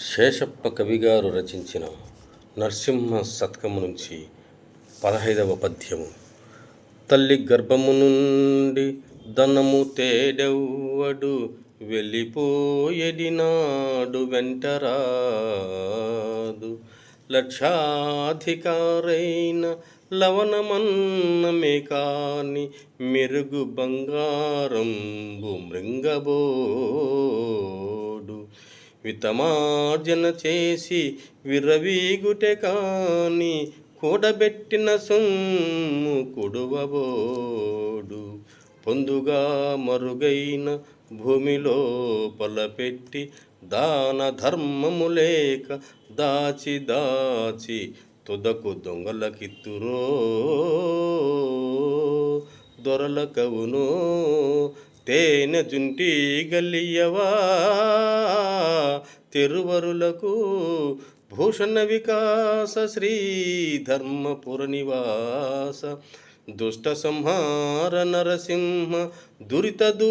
శేషప్ప కవిగారు రచించిన నరసింహ శతకము నుంచి పదహైదవ పద్యము. తల్లి గర్భము నుండి ధనము తేడెవ్వడు వెళ్ళిపోయేది నాడు వెంటరాదు. లక్షాధికారైన లవణమన్నమే కాని మెరుగు బంగారంబు మృంగబో వితమార్జన చేసి విరవీగుటె కాని కూడబెట్టిన సొమ్ము కుడువబోడు. పొందుగా మరుగైన భూమిలో పొలపెట్టి దాన ధర్మము లేక దాచి దాచి తుదకు దొంగలకిత్తురో. దొరలకవును తేనె జుంటి గలియవా తిరువరులకు భూషణ వికాస శ్రీ ధర్మపుర నివాస. దుష్ట సంహార నరసింహ దురిత దూ